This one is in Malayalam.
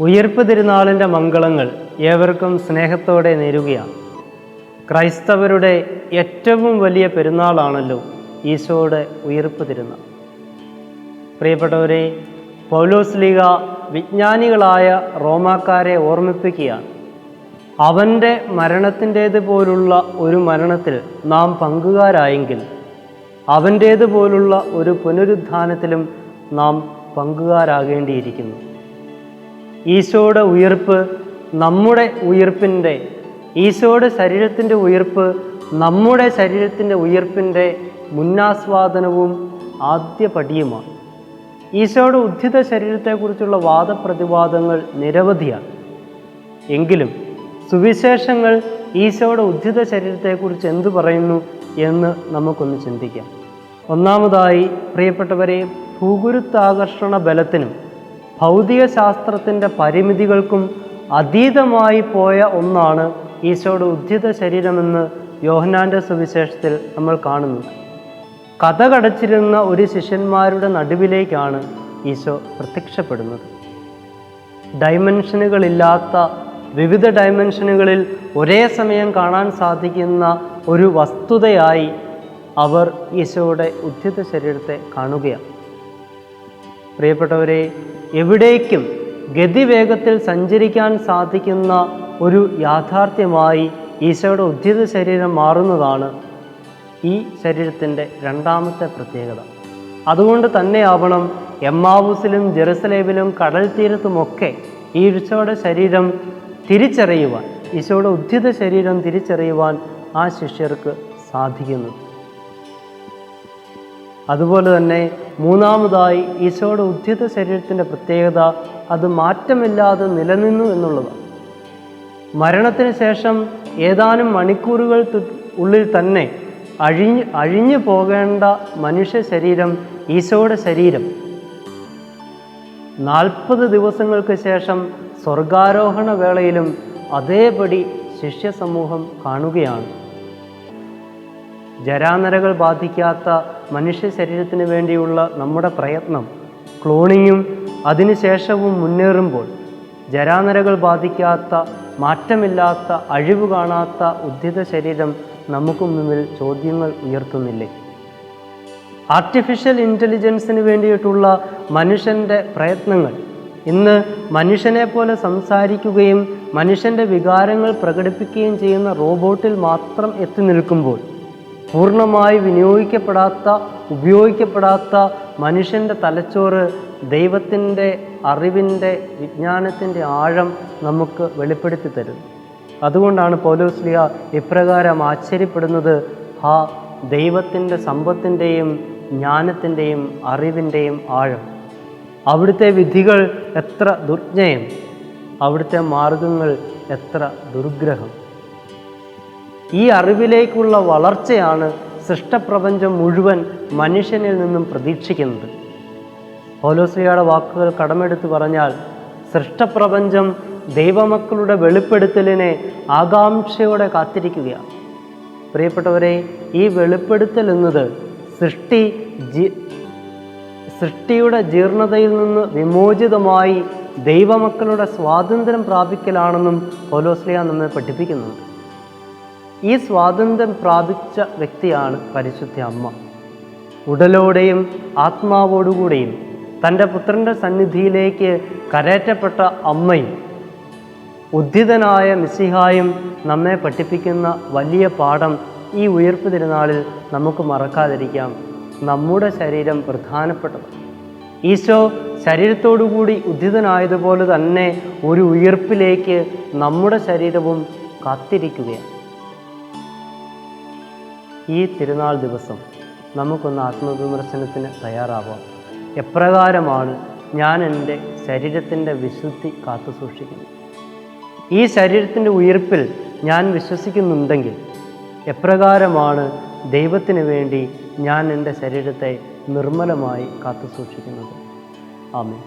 ഉയർപ്പ് തിരുനാളിന്റെ മംഗളങ്ങൾ ഏവർക്കും സ്നേഹത്തോടെ നേരുകയാണ്. ക്രൈസ്തവരുടെ ഏറ്റവും വലിയ പെരുന്നാളാണല്ലോ ഈശോയുടെ ഉയർപ്പ് തിരുനാൾ. പ്രിയപ്പെട്ടവരെ പൗലോസ് ലീഗ വിജ്ഞാനികളായ റോമാക്കാരെ ഓർമ്മിപ്പിക്കുകയാണ്. അവന്റെ മരണത്തിന്റേതുപോലുള്ള ഒരു മരണത്തിൽ നാം പങ്കുകാരായെങ്കിൽ അവന്റേതുപോലുള്ള ഒരു പുനരുദ്ധാനത്തിലും നാം പങ്കുകാരാകേണ്ടിയിരിക്കുന്നു. ഈശോയുടെ ഉയർപ്പ് നമ്മുടെ ഉയർപ്പിന്റെ ഈശോയുടെ ശരീരത്തിന്റെ ഉയർപ്പ് നമ്മുടെ ശരീരത്തിന്റെ ഉയർപ്പിന്റെ മുന്നാസ്വാദനവും ആദ്യ പടിയുമാണ് ഈശോയുടെ ഉദ്ധിത ശരീരത്തെക്കുറിച്ചുള്ള വാദപ്രതിവാദങ്ങൾ നിരവധിയാണ്. എങ്കിലും സുവിശേഷങ്ങൾ ഈശോയുടെ ഉദ്ധിത ശരീരത്തെക്കുറിച്ച് എന്തു പറയുന്നു എന്ന് നമുക്കൊന്ന് ചിന്തിക്കാം. ഒന്നാമതായി പ്രിയപ്പെട്ടവരെ ഭൂഗുരുത്താകർഷണ ബലത്തിനും ഭൗതിക ശാസ്ത്രത്തിന്റെ പരിമിതികൾക്കും അതീതമായി പോയ ഒന്നാണ് ഈശോയുടെ ഉദ്ധിത ശരീരമെന്ന് യോഹനാന്റെ സുവിശേഷത്തിൽ നമ്മൾ കാണുന്നു. കഥ കടച്ചിരുന്ന ഒരു ശിഷ്യന്മാരുടെ നടുവിലേക്കാണ് ഈശോ പ്രത്യക്ഷപ്പെടുന്നത്. ഡൈമെൻഷനുകളില്ലാത്ത വിവിധ ഡൈമെൻഷനുകളിൽ ഒരേ സമയം കാണാൻ സാധിക്കുന്ന ഒരു വസ്തുതയായി അവർ ഈശോയുടെ ഉദ്ധിത ശരീരത്തെ കാണുകയാണ്. പ്രിയപ്പെട്ടവരെ എവിടേക്കും ഗതിവേഗത്തിൽ സഞ്ചരിക്കാൻ സാധിക്കുന്ന ഒരു യാഥാർത്ഥ്യമായി ഈശോയുടെ ഉദ്ധിത ശരീരം മാറുന്നതാണ് ഈ ശരീരത്തിന്റെ രണ്ടാമത്തെ പ്രത്യേകത. അതുകൊണ്ട് തന്നെയാവണം എമ്മാവൂസിലും ജെറുസലേമിലും കടൽ തീരത്തുമൊക്കെ ഈ ഈശോയുടെ ശരീരം തിരിച്ചറിയുവാൻ ഈശോയുടെ ഉദ്ധിത ശരീരം തിരിച്ചറിയുവാൻ ആ ശിഷ്യർക്ക് സാധിക്കുന്നത് അതുപോലെ തന്നെ മൂന്നാമതായി ഈശോയുടെ ഉദ്ധിത ശരീരത്തിന്റെ പ്രത്യേകത അത് മാറ്റമില്ലാതെ നിലനിന്നു എന്നുള്ളതാണ്. മരണത്തിന് ശേഷം ഏതാനും മണിക്കൂറുകൾ ഉള്ളിൽ തന്നെ അഴിഞ്ഞ് അഴിഞ്ഞു പോകേണ്ട മനുഷ്യ ശരീരം ഈശോയുടെ ശരീരം. നാൽപ്പത് ദിവസങ്ങൾക്ക് ശേഷം സ്വർഗാരോഹണ വേളയിലും അതേപടി ശിഷ്യസമൂഹം കാണുകയാണ്. ജരാനരകൾ ബാധിക്കാത്ത മനുഷ്യ ശരീരത്തിന് വേണ്ടിയുള്ള നമ്മുടെ പ്രയത്നം ക്ലോണിങ്ങും അതിനുശേഷവും മുന്നേറുമ്പോൾ ജരാനരകൾ ബാധിക്കാത്ത മാറ്റമില്ലാത്ത അഴിവ് കാണാത്ത ഉദ്ധിത ശരീരം നമുക്ക് മുന്നിൽ ചോദ്യങ്ങൾ ഉയർത്തുന്നില്ലേ? ആർട്ടിഫിഷ്യൽ ഇന്റലിജൻസിന് വേണ്ടിയിട്ടുള്ള മനുഷ്യന്റെ പ്രയത്നങ്ങൾ. ഇന്ന് മനുഷ്യനെ പോലെ സംസാരിക്കുകയും മനുഷ്യന്റെ വികാരങ്ങൾ പ്രകടിപ്പിക്കുകയും ചെയ്യുന്ന റോബോട്ടിൽ മാത്രം എത്തി നിൽക്കുമ്പോൾ പൂർണമായി വിനിയോഗിക്കപ്പെടാത്ത ഉപയോഗിക്കപ്പെടാത്ത മനുഷ്യന്റെ തലച്ചോറ് ദൈവത്തിന്റെ അറിവിന്റെ വിജ്ഞാനത്തിന്റെ ആഴം നമുക്ക് വെളിപ്പെടുത്തി തരും അതുകൊണ്ടാണ് പൗലോസ്ലിയ ഇപ്രകാരം ആശ്ചര്യപ്പെടുന്നത് ആ ദൈവത്തിന്റെ സമ്പത്തിന്റെയും ജ്ഞാനത്തിന്റെയും അറിവിന്റെയും ആഴം. അവിടുത്തെ വിധികൾ എത്ര ദുർജ്ഞയം അവിടുത്തെ മാർഗങ്ങൾ എത്ര ദുർഗ്രഹം. ഈ അറിവിലേക്കുള്ള വളർച്ചയാണ് സൃഷ്ടപ്രപഞ്ചം മുഴുവൻ മനുഷ്യനിൽ നിന്നും പ്രതീക്ഷിക്കുന്നത്. പൗലോസ്ലിയുടെ വാക്കുകൾ കടമെടുത്ത് പറഞ്ഞാൽ സൃഷ്ടപ്രപഞ്ചം ദൈവമക്കളുടെ വെളിപ്പെടുത്തലിനെ ആകാംക്ഷയോടെ കാത്തിരിക്കുകയാണ്. പ്രിയപ്പെട്ടവരെ ഈ വെളിപ്പെടുത്തൽ എന്നത് സൃഷ്ടി ജി സൃഷ്ടിയുടെ ജീർണതയിൽ നിന്ന് വിമോചിതമായി ദൈവമക്കളുടെ സ്വാതന്ത്ര്യം പ്രാപിക്കലാണെന്നും പോലോസ്ലിയ നമ്മെ പഠിപ്പിക്കുന്നുണ്ട്. ഈ സ്വാതന്ത്ര്യം പ്രാപിച്ച വ്യക്തിയാണ് പരിശുദ്ധ അമ്മ. ഉടലോടെയും ആത്മാവോടുകൂടെയും തന്റെ പുത്രന്റെ സന്നിധിയിലേക്ക് കരയറ്റപ്പെട്ട അമ്മയും ഉദ്ധിതനായ മിസിഹായും നമ്മെ പഠിപ്പിക്കുന്ന വലിയ പാഠം ഈ ഉയർപ്പ് തിരുനാളിൽ നമുക്ക് മറക്കാതിരിക്കാം. നമ്മുടെ ശരീരം പ്രധാനപ്പെട്ടത്. ഈശോ ശരീരത്തോടുകൂടി ഉദ്ധിതനായതുപോലെ തന്നെ ഒരു ഉയർപ്പിലേക്ക് നമ്മുടെ ശരീരവും കാത്തിരിക്കുകയാണ്. ഈ തിരുനാൾ ദിവസം നമുക്കൊന്ന് ആത്മവിമർശനത്തിന് തയ്യാറാവാം. എപ്രകാരമാണ് ഞാൻ എന്റെ ശരീരത്തിന്റെ വിശുദ്ധി കാത്തു സൂക്ഷിക്കുന്നത്? ഈ ശരീരത്തിന്റെ ഉയർപ്പിൽ ഞാൻ വിശ്വസിക്കുന്നുണ്ടെങ്കിൽ എപ്രകാരമാണ് ദൈവത്തിന് വേണ്ടി ഞാൻ എന്റെ ശരീരത്തെ നിർമ്മലമായി കാത്തു സൂക്ഷിക്കുന്നത്? ആമേ